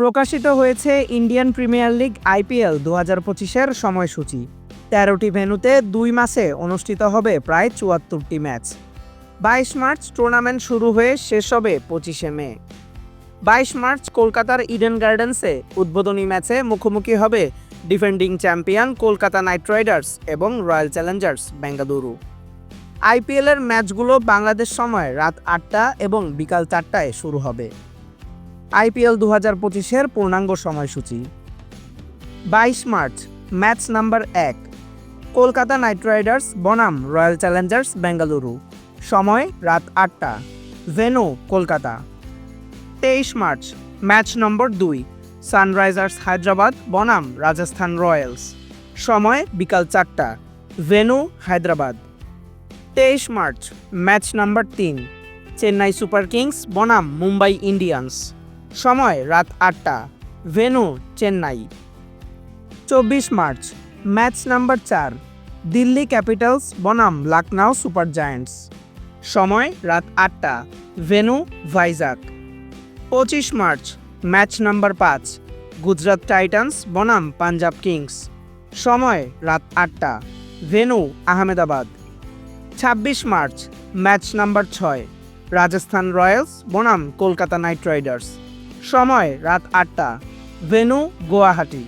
প্রকাশিত হয়েছে Indian premier league IPL দু হাজার পঁচিশের সময়সূচি। তেরোটি ভেন্যুতে দুই মাসে অনুষ্ঠিত হবে প্রায় চুয়াত্তরটি ম্যাচ। বাইশ মার্চ টুর্নামেন্ট শুরু হয়ে শেষ হবে পঁচিশে মে। বাইশ মার্চ কলকাতার ইডেন গার্ডেন্সে উদ্বোধনী ম্যাচে মুখোমুখি হবে defending champion Kolkata Knight Riders এবং রয়্যাল চ্যালেঞ্জার্স বেঙ্গালুরু। আইপিএলের ম্যাচগুলো বাংলাদেশ সময় রাত আটটা এবং বিকাল চারটায় শুরু হবে। আইপিএল দু হাজার পঁচিশের পূর্ণাঙ্গ সময়সূচি। বাইশ মার্চ, ম্যাচ নাম্বার এক, কলকাতা নাইট রাইডার্স, বনাম, রয়্যাল চ্যালেঞ্জার্স, বেঙ্গালুরু। সময় রাত আটটা ভেনু কলকাতা। তেইশ মার্চ, ম্যাচ নম্বর দুই, সানরাইজার্স, হায়দ্রাবাদ, বনাম, রাজস্থান রয়্যালস। সময় বিকাল চারটা ভেনু হায়দ্রাবাদ। তেইশ মার্চ, ম্যাচ নাম্বার তিন, চেন্নাই সুপার কিংস, বনাম, মুম্বাই ইন্ডিয়ান্স। সময় রাত আটটা। ভেনু চেন্নাই চব্বিশ মার্চ ম্যাচ নাম্বার চার, দিল্লি ক্যাপিটালস বনাম লখনউ সুপার জায়ান্টস সময় রাত আটটা ভেনু ভাইজাক পঁচিশ মার্চ ম্যাচ নাম্বার পাঁচ গুজরাট টাইটান্স বনাম পাঞ্জাব কিংস সময় রাত আটটা ভেনু আহমেদাবাদ ছাব্বিশ মার্চ ম্যাচ নাম্বার ছয় রাজস্থান রয়্যালস বনাম কলকাতা নাইট রাইডার্স সময় রাত আটটা। ভেনু, গুয়াহাটি।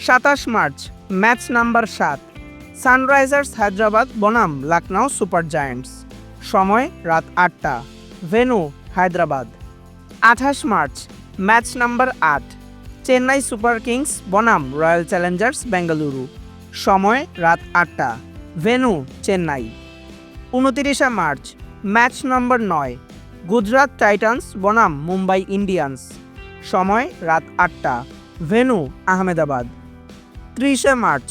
সাতাশ মার্চ, ম্যাচ নাম্বার সাত। সানরাইজার্স হায়দ্রাবাদ, বনাম লখনউ সুপার জায়ান্টস। সময় রাত আটটা। ভেনু, হায়দ্রাবাদ। আঠাশ মার্চ, ম্যাচ নাম্বার আট। চেন্নাই সুপার কিংস, বনাম, রয়্যাল চ্যালেঞ্জার্স, বেঙ্গালুরু। সময় রাত আটটা। ভেনু, চেন্নাই। উনতিরিশে মার্চ, ম্যাচ নম্বর নয়। গুজরাট টাইটান্স, বনাম, মুম্বাই ইন্ডিয়ান্স। সময় রাত আটটা। ভেনু, আহমেদাবাদ। ত্রিশে মার্চ,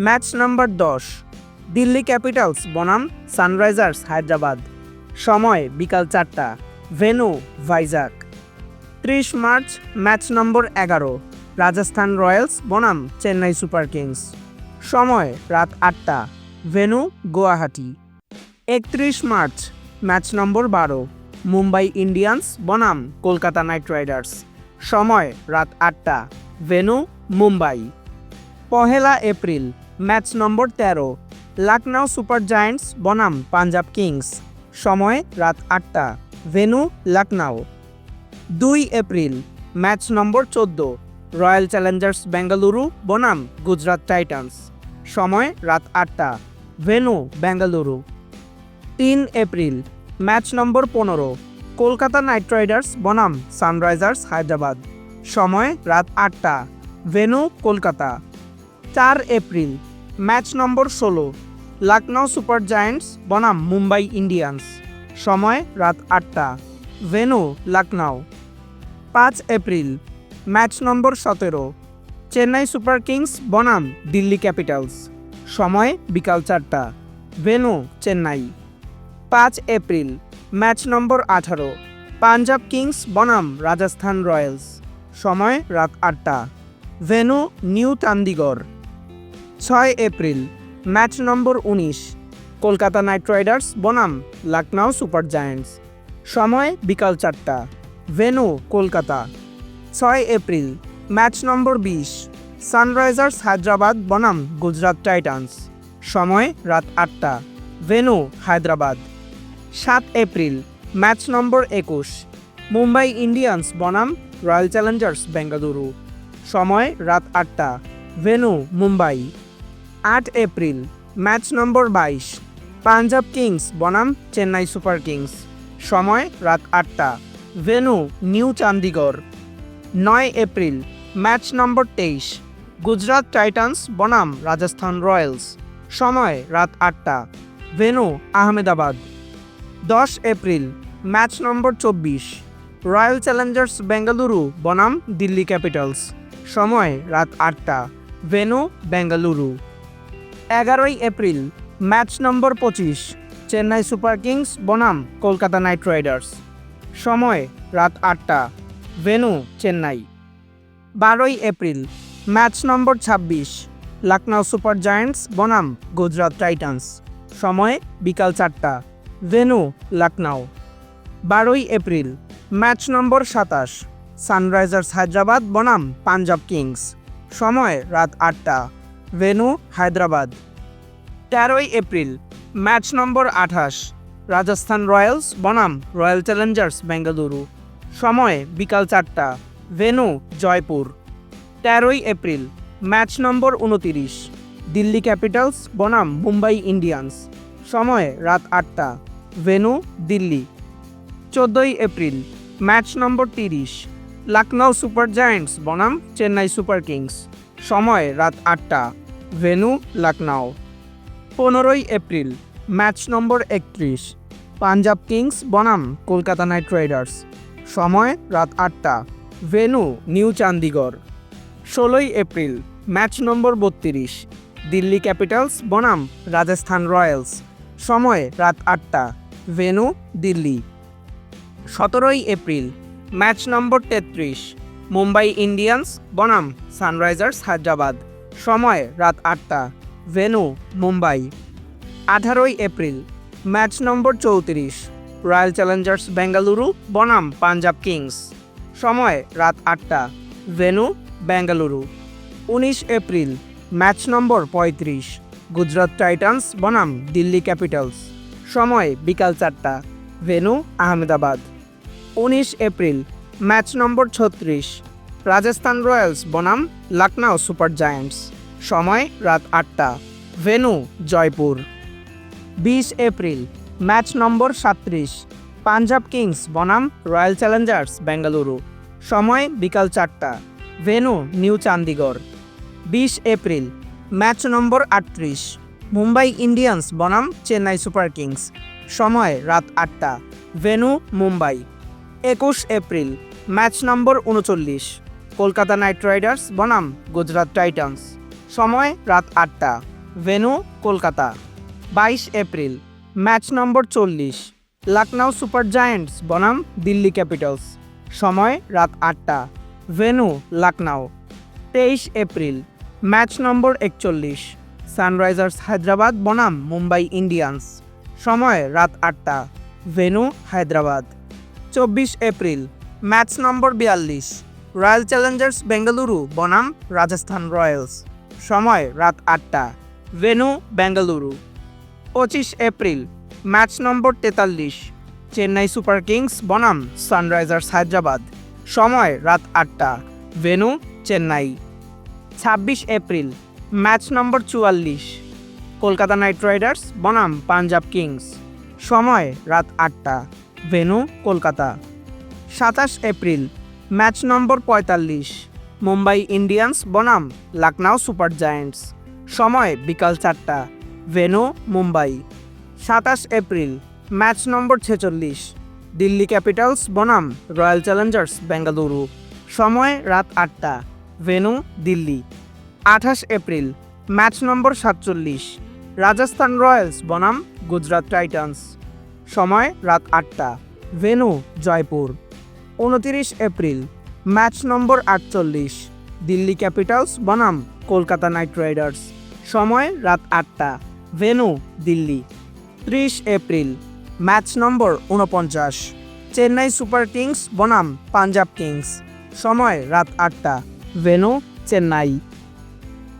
ম্যাচ নম্বর দশ। দিল্লি ক্যাপিটালস, বনাম, সানরাইজার্স, হায়দ্রাবাদ। সময় বিকাল চারটা। ভেনু, ভাইজাক। ত্রিশ মার্চ, ম্যাচ নম্বর এগারো। রাজস্থান রয়্যালস, বনাম, চেন্নাই সুপার কিংস। সময় রাত আটটা। ভেনু, গুয়াহাটি। একত্রিশ মার্চ, ম্যাচ নম্বর বারো। মুম্বাই ইন্ডিয়ান্স, বনাম, কলকাতা নাইট রাইডার্স। সময়, রাত আটটা। ভেনু, মুম্বাই। পহেলা এপ্রিল, ম্যাচ নম্বর তেরো। লখনউ সুপার জায়ান্টস, বনাম, পাঞ্জাব কিংস। সময়, রাত আটটা। ভেনু লখনউ দুই এপ্রিল, ম্যাচ নম্বর চোদ্দ। রয়্যাল চ্যালেঞ্জার্স, বেঙ্গালুরু, বনাম, গুজরাট টাইটান্স। সময়, রাত আটটা। ভেনু, বেঙ্গালুরু। তিন এপ্রিল ম্যাচ নম্বর পনেরো, কলকাতা নাইট রাইডার্স, বনাম, সানরাইজার্স, হায়দ্রাবাদ। সময় রাত আটটা, ভেনু, কলকাতা। চার এপ্রিল, ম্যাচ নম্বর ষোলো লখনউ সুপার জায়ান্টস, বনাম, মুম্বাই ইন্ডিয়ান্স। সময় রাত আটটা, ভেনু লখনউ পাঁচ এপ্রিল, ম্যাচ নম্বর সতেরো, চেন্নাই সুপার কিংস, বনাম, দিল্লি ক্যাপিটালস। সময় বিকাল চারটা, ভেনু, চেন্নাই। পাঁচ এপ্রিল, ম্যাচ নম্বর আঠারো, পাঞ্জাব কিংস, বনাম, রাজস্থান রয়্যালস। সময় রাত আটটা। ভেনু নিউ চান্দিগড় ছয় এপ্রিল, ম্যাচ নম্বর উনিশ, কলকাতা নাইট রাইডার্স, বনাম লখনউ সুপার জায়ান্টস। সময় বিকাল চারটা। ভেনু কলকাতা। ছয় এপ্রিল, ম্যাচ নম্বর বিশ, সানরাইজার্স, হায়দ্রাবাদ, বনাম, গুজরাট টাইটান্স। সময় রাত আটটা। ভেনু হায়দ্রাবাদ। সাত এপ্রিল, ম্যাচ নম্বর একুশ, মুম্বাই ইন্ডিয়ান্স, বনাম, রয়্যাল চ্যালেঞ্জার্স, বেঙ্গালুরু। সময় রাত আটটা, ভেনু, মুম্বাই। আট এপ্রিল, ম্যাচ নম্বর বাইশ, পাঞ্জাব কিংস, বনাম, চেন্নাই সুপার কিংস। সময় রাত আটটা, ভেনু, নিউ চান্দিগড় নয় এপ্রিল, ম্যাচ নম্বর তেইশ, গুজরাট টাইটান্স, বনাম, রাজস্থান রয়্যালস। সময় রাত আটটা, ভেনু, আহমেদাবাদ। দশ এপ্রিল, ম্যাচ নম্বর চব্বিশ, রয়্যাল চ্যালেঞ্জার্স বেঙ্গালুরু, বনাম, দিল্লি ক্যাপিটালস। সময় রাত আটটা, ভেনু, বেঙ্গালুরু। এগারোই এপ্রিল, ম্যাচ নম্বর পঁচিশ, চেন্নাই সুপার কিংস, বনাম, কলকাতা নাইট রাইডার্স। সময় রাত আটটা, ভেনু, চেন্নাই। বারোই এপ্রিল, ম্যাচ নম্বর ছাব্বিশ লখনউ সুপার জায়ান্টস, বনাম, গুজরাট টাইটান্স। সময় বিকাল চারটা ভেনু লখনউ বারোই এপ্রিল, ম্যাচ নম্বর সাতাশ, সানরাইজার্স হায়দ্রাবাদ, বনাম, পাঞ্জাব কিংস। সময় রাত আটটা, ভেনু, হায়দ্রাবাদ। তেরোই এপ্রিল, ম্যাচ নম্বর আঠাশ, রাজস্থান রয়্যালস, বনাম, রয়্যাল চ্যালেঞ্জার্স, বেঙ্গালুরু। সময় বিকাল চারটা, ভেনু, জয়পুর। তেরোই এপ্রিল, ম্যাচ নম্বর উনতিরিশ, দিল্লি ক্যাপিটালস, বনাম, মুম্বাই ইন্ডিয়ান্স। সময় রাত আটটা ভেনু, দিল্লি। চোদ্দোই এপ্রিল, ম্যাচ নম্বর তিরিশ লখনৌ সুপার জায়ান্টস, বনাম, চেন্নাই সুপার কিংস। সময়, রাত আটটা। ভেনু লখনৌ পনেরোই এপ্রিল, ম্যাচ নম্বর একত্রিশ, পাঞ্জাব কিংস, বনাম, কলকাতা নাইট রাইডার্স। সময়, রাত আটটা। ভেনু, নিউ চান্দিগড় ষোলোই এপ্রিল, ম্যাচ নম্বর বত্রিশ, দিল্লি ক্যাপিটালস, বনাম, রাজস্থান রয়্যালস। সময়, রাত আটটা। ভেনু, দিল্লি। সতেরোই এপ্রিল, ম্যাচ নম্বর তেত্রিশ, মুম্বাই ইন্ডিয়ান্স, বনাম, সানরাইজার্স, হায়দ্রাবাদ। সময় রাত আটটা, ভেনু, মুম্বাই। আঠারোই এপ্রিল, ম্যাচ নম্বর চৌত্রিশ, রয়্যাল চ্যালেঞ্জার্স, বেঙ্গালুরু, বনাম, পাঞ্জাব কিংস। সময় রাত আটটা, ভেনু, বেঙ্গালুরু। উনিশ এপ্রিল, ম্যাচ নম্বর পঁয়ত্রিশ, গুজরাট টাইটান্স, বনাম, দিল্লি ক্যাপিটালস। সময়, বিকাল চারটা। ভেনু, আহমেদাবাদ। উনিশ এপ্রিল, ম্যাচ নম্বর ছত্রিশ। রাজস্থান রয়্যালস, বনাম লখনৌ সুপার জায়ান্টস। সময়, রাত আটটা। ভেনু, জয়পুর। বিশ এপ্রিল, ম্যাচ নম্বর সাত্রিশ পাঞ্জাব কিংস, বনাম, রয়্যাল চ্যালেঞ্জার্স, বেঙ্গালুরু। সময়, বিকাল চারটা। Venue, New Chandigarh. বিশ এপ্রিল, ম্যাচ নম্বর আটত্রিশ। মুম্বাই ইন্ডিয়ান্স বনাম চেন্নাই সুপার কিংস। সময় রাত আটটা। ভেনু, মুম্বাই। একুশ এপ্রিল, ম্যাচ নম্বর উনচল্লিশ। কলকাতা নাইট রাইডার্স বনাম, গুজরাট টাইটান্স। সময় রাত আটটা। ভেনু, কলকাতা। বাইশ এপ্রিল, ম্যাচ নম্বর চল্লিশ। লখনৌ সুপার জায়ান্টস বনাম, দিল্লি ক্যাপিটালস। সময় রাত আটটা। ভেনু লখনৌ তেইশ এপ্রিল, ম্যাচ নম্বর একচল্লিশ। সানরাইজার্স হায়দ্রাবাদ, বনাম মুম্বাই ইন্ডিয়ান্স। সময় রাত আটটা। ভেনু, হায়দ্রাবাদ। চব্বিশ এপ্রিল, ম্যাচ নম্বর বিয়াল্লিশ। রয়্যাল চ্যালেঞ্জার্স বেঙ্গালুরু, বনাম, রাজস্থান রয়্যালস। সময় রাত আটটা। ভেনু, বেঙ্গালুরু। পঁচিশ এপ্রিল, ম্যাচ নম্বর তেতাল্লিশ। চেন্নাই সুপার কিংস, বনাম, সানরাইজার্স হায়দ্রাবাদ। সময় রাত আটটা। ভেনু, চেন্নাই। ছাব্বিশ এপ্রিল ম্যাচ নম্বর চুয়াল্লিশ। কলকাতা নাইট রাইডার্স, বনাম, পাঞ্জাব কিংস। সময় রাত আটটা। ভেনু, কলকাতা। সাতাশ এপ্রিল, ম্যাচ নম্বর পঁয়তাল্লিশ, মুম্বাই ইন্ডিয়ান্স, বনাম লখনৌ সুপার জায়ান্টস। সময় বিকাল চারটা। ভেনু, মুম্বাই। সাতাশ এপ্রিল, ম্যাচ নম্বর ছেচল্লিশ, দিল্লি ক্যাপিটালস, বনাম, রয়্যাল চ্যালেঞ্জার্স, বেঙ্গালুরু। সময় রাত আটটা। ভেনু, দিল্লি। আঠাশ এপ্রিল, ম্যাচ নম্বর সাতচল্লিশ, রাজস্থান রয়্যালস, বনাম, গুজরাট টাইটান্স। সময় রাত আটটা, ভেনু, জয়পুর। উনতিরিশ এপ্রিল, ম্যাচ নম্বর আটচল্লিশ, দিল্লি ক্যাপিটালস, বনাম, কলকাতা নাইট রাইডার্স। সময় রাত আটটা, ভেনু, দিল্লি। ত্রিশ এপ্রিল, ম্যাচ নম্বর উনপঞ্চাশ, চেন্নাই সুপার কিংস, বনাম, পাঞ্জাব কিংস। সময় রাত আটটা, ভেনু, চেন্নাই।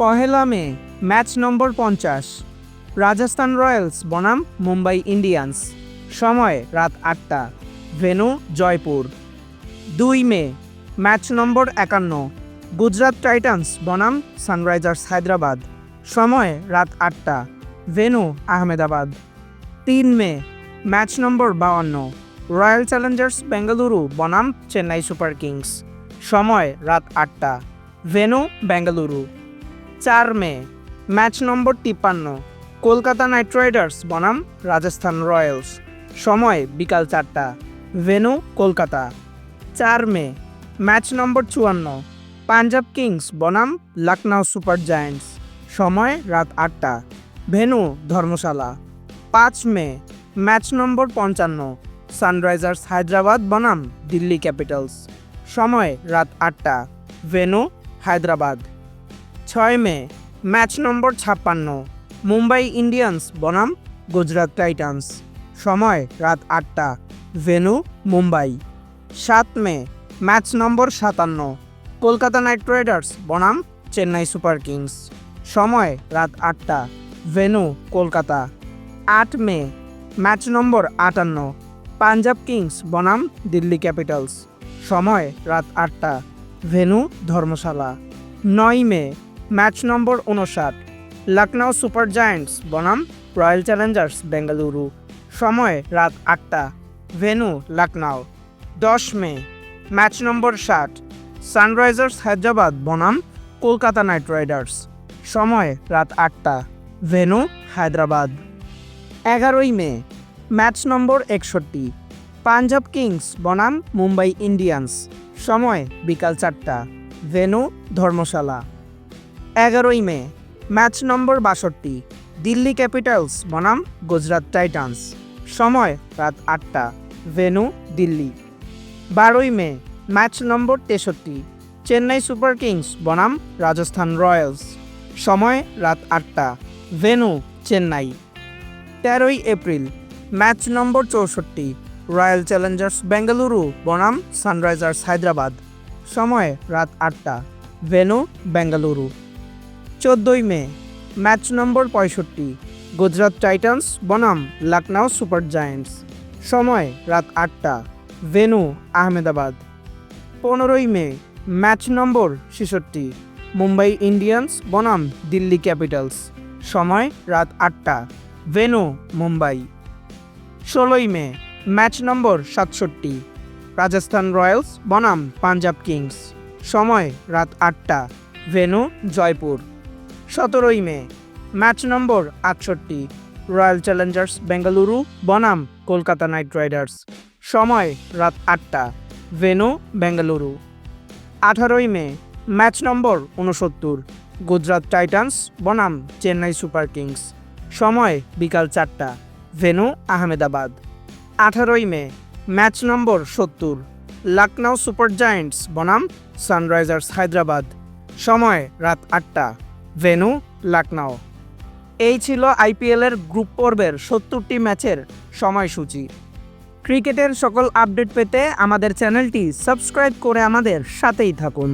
পহেলা মে, ম্যাচ নম্বর পঞ্চাশ। রাজস্থান রয়্যালস, বনাম, মুম্বাই ইন্ডিয়ান্স। সময় রাত আটটা। ভেনু, জয়পুর। দুই মে, ম্যাচ নম্বর একান্ন। গুজরাট টাইটান্স, বনাম, সানরাইজার্স হায়দ্রাবাদ। সময় রাত আটটা। ভেনু, আহমেদাবাদ। তিন মে, ম্যাচ নম্বর বাউান্ন। রয়্যাল চ্যালেঞ্জার্স, বেঙ্গালুরু, বনাম, চেন্নাই সুপার কিংস। সময় রাত আটটা। ভেনু, বেঙ্গালুরু। চার মে, ম্যাচ নম্বর তিপ্পান্ন, কলকাতা নাইট রাইডার্স, বনাম, রাজস্থান রয়্যালস। সময় বিকাল চারটা, ভেনু, কলকাতা। চার মে, ম্যাচ নম্বর চুয়ান্ন, পাঞ্জাব কিংস, বনাম লখনৌ সুপার জায়ান্টস। সময় রাত আটটা, ভেনু, ধর্মশালা। পাঁচ মে, ম্যাচ নম্বর পঞ্চান্ন, সানরাইজার্স, হায়দ্রাবাদ, বনাম, দিল্লি ক্যাপিটালস। সময় রাত আটটা, ভেনু, হায়দ্রাবাদ। ছয় মে, ম্যাচ নম্বর ছাপ্পান্ন, মুম্বাই ইন্ডিয়ান্স, বনাম, গুজরাট টাইটান্স। সময় রাত আটটা, ভেনু, মুম্বাই। সাত মে, ম্যাচ নম্বর সাতান্ন, কলকাতা নাইট রাইডার্স, বনাম, চেন্নাই সুপার কিংস। সময় রাত আটটা, ভেনু, কলকাতা। আট মে, ম্যাচ নম্বর আটান্ন, পাঞ্জাব কিংস, বনাম, দিল্লি ক্যাপিটালস। সময় রাত আটটা, ভেনু, ধর্মশালা। নয় মে ম্যাচ নম্বর উনষাট। লখনৌ সুপার জায়ান্টস, বনাম, রয়্যাল চ্যালেঞ্জার্স, বেঙ্গালুরু। সময় রাত আটটা। ভেনু লখনৌ দশ মে, ম্যাচ নম্বর ষাট। সানরাইজার্স, হায়দ্রাবাদ, বনাম, কলকাতা নাইট রাইডার্স। সময় রাত আটটা। ভেনু হায়দ্রাবাদ। এগারোই মে, ম্যাচ নম্বর একষট্টি। পাঞ্জাব কিংস, বনাম, মুম্বাই ইন্ডিয়ান্স। সময় বিকাল চারটা। ভেনু ধর্মশালা। এগারোই মে, ম্যাচ নম্বর বাষট্টি, দিল্লি ক্যাপিটালস, বনাম, গুজরাট টাইটান্স। সময় রাত আটটা, ভেনু, দিল্লি। বারোই মে, ম্যাচ নম্বর তেষট্টি, চেন্নাই সুপার কিংস, বনাম, রাজস্থান রয়্যালস। সময় রাত আটটা, ভেনু, চেন্নাই। তেরোই এপ্রিল, ম্যাচ নম্বর চৌষট্টি, রয়্যাল চ্যালেঞ্জার্স বেঙ্গালুরু, বনাম, সানরাইজার্স হায়দ্রাবাদ। সময় রাত আটটা, ভেনু, বেঙ্গালুরু। চোদ্দোই মে, ম্যাচ নম্বর পঁয়ষট্টি, গুজরাট টাইটান্স, বনাম লখনৌ সুপার জায়ান্টস। সময় রাত আটটা, ভেনু, আহমেদাবাদ। পনেরোই মে, ম্যাচ নম্বর ছেষট্টি, মুম্বাই ইন্ডিয়ান্স, বনাম, দিল্লি ক্যাপিটালস। সময় রাত আটটা, ভেনু, মুম্বাই। ষোলোই মে, ম্যাচ নম্বর সাতষট্টি, রাজস্থান রয়্যালস, বনাম, পাঞ্জাব কিংস। সময় রাত আটটা, ভেনু, জয়পুর। সতেরোই মে, ম্যাচ নম্বর আটষট্টি, রয়্যাল চ্যালেঞ্জার্স বেঙ্গালুরু, বনাম, কলকাতা নাইট রাইডার্স। সময় রাত আটটা, ভেনু, বেঙ্গালুরু। আঠারোই মে, ম্যাচ নম্বর উনসত্তর গুজরাট টাইটান্স, বনাম, চেন্নাই সুপার কিংস। সময় বিকাল চারটা, ভেনু, আহমেদাবাদ। আঠারোই মে, ম্যাচ নম্বর সত্তর লখনৌ সুপার জায়ান্টস, বনাম, সানরাইজার্স, হায়দ্রাবাদ। সময় রাত আটটা ভেনু, লাকনাও। এই ছিল আইপিএলের গ্রুপ পর্বের সত্তরটি ম্যাচের সময়সূচি। ক্রিকেটের সকল আপডেট পেতে আমাদের চ্যানেলটি সাবস্ক্রাইব করে আমাদের সাথেই থাকুন।